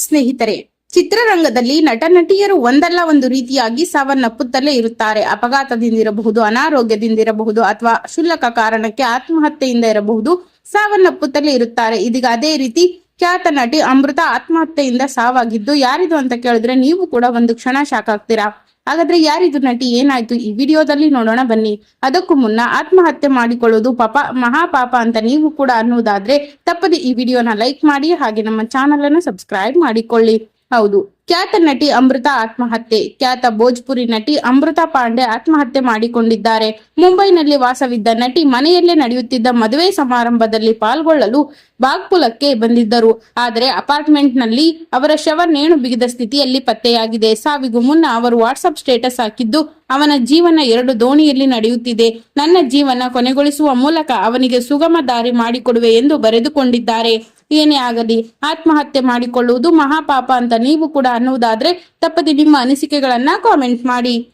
ಸ್ನೇಹಿತರೆ, ಚಿತ್ರರಂಗದಲ್ಲಿ ನಟ ನಟಿಯರು ಒಂದಲ್ಲ ಒಂದು ರೀತಿಯಾಗಿ ಸಾವನ್ನಪ್ಪುತ್ತಲೇ ಇರುತ್ತಾರೆ. ಅಪಘಾತದಿಂದ ಇರಬಹುದು ಅನಾರೋಗ್ಯದಿಂದ ಇರಬಹುದು ಅಥವಾ ಕ್ಷುಲ್ಲಕ ಕಾರಣಕ್ಕೆ ಆತ್ಮಹತ್ಯೆಯಿಂದ ಇರಬಹುದು ಸಾವನ್ನಪ್ಪುತ್ತಲೇ ಇರುತ್ತಾರೆ. ಇದೀಗ ಅದೇ ರೀತಿ ಖ್ಯಾತ ನಟಿ ಅಮೃತ ಆತ್ಮಹತ್ಯೆಯಿಂದ ಸಾವಾಗಿದ್ದು, ಯಾರಿದು ಅಂತ ಕೇಳಿದ್ರೆ ನೀವು ಕೂಡ ಒಂದು ಕ್ಷಣ ಶಾಕ್ ಆಗ್ತೀರಾ? ಹಾಗಾದ್ರೆ ಯಾರಿದು ನಟಿ? ಏನಾಯ್ತು? ಈ ವಿಡಿಯೋದಲ್ಲಿ ನೋಡೋಣ ಬನ್ನಿ. ಅದಕ್ಕೂ ಮುನ್ನ ಆತ್ಮಹತ್ಯೆ ಮಾಡಿಕೊಳ್ಳುವುದು ಪಾಪ, ಮಹಾಪಾಪ ಅಂತ ನೀವು ಕೂಡ ಅನ್ನುವುದಾದ್ರೆ ತಪ್ಪದೆ ಈ ವಿಡಿಯೋನ ಲೈಕ್ ಮಾಡಿ ಹಾಗೆ ನಮ್ಮ ಚಾನಲ್ ಅನ್ನು ಸಬ್ಸ್ಕ್ರೈಬ್ ಮಾಡಿಕೊಳ್ಳಿ. ಹೌದು. ಖ್ಯಾತ ನಟಿ ಅಮೃತ ಆತ್ಮಹತ್ಯೆ. ಖ್ಯಾತ ಭೋಜ್ಪುರಿ ನಟಿ ಅಮೃತ ಪಾಂಡೆ ಆತ್ಮಹತ್ಯೆ ಮಾಡಿಕೊಂಡಿದ್ದಾರೆ. ಮುಂಬೈನಲ್ಲಿ ವಾಸವಿದ್ದ ನಟಿ ಮನೆಯಲ್ಲೇ ನಡೆಯುತ್ತಿದ್ದ ಮದುವೆ ಸಮಾರಂಭದಲ್ಲಿ ಪಾಲ್ಗೊಳ್ಳಲು ಬಾಗ್ಪುಲಕ್ಕೆ ಬಂದಿದ್ದರು. ಆದರೆ ಅಪಾರ್ಟ್ಮೆಂಟ್ನಲ್ಲಿ ಅವರ ಶವ ನೇಣು ಬಿಗಿದ ಸ್ಥಿತಿಯಲ್ಲಿ ಪತ್ತೆಯಾಗಿದೆ. ಸಾವಿಗೂ ಮುನ್ನ ಅವರು ವಾಟ್ಸಪ್ ಸ್ಟೇಟಸ್ ಹಾಕಿದ್ದು, ಅವನ ಜೀವನ ಎರಡು ದೋಣಿಯಲ್ಲಿ ನಡೆಯುತ್ತಿದೆ. ನನ್ನ ಜೀವನ ಕೊನೆಗೊಳಿಸುವ ಮೂಲಕ ಅವನಿಗೆ ಸುಗಮ ದಾರಿ ಮಾಡಿಕೊಡುವೆ ಎಂದು ಬರೆದುಕೊಂಡಿದ್ದಾರೆ. ಏನೇ ಆಗಲಿ ಆತ್ಮಹತ್ಯೆ ಮಾಡಿಕೊಳ್ಳುವುದು ಮಹಾಪಾಪ ಅಂತ ನೀವು ಕೂಡ ಅನ್ನುವುದಾದ್ರೆ ತಪ್ಪದೆ ನಿಮ್ಮ ಅನಿಸಿಕೆಗಳನ್ನ ಕಾಮೆಂಟ್ ಮಾಡಿ.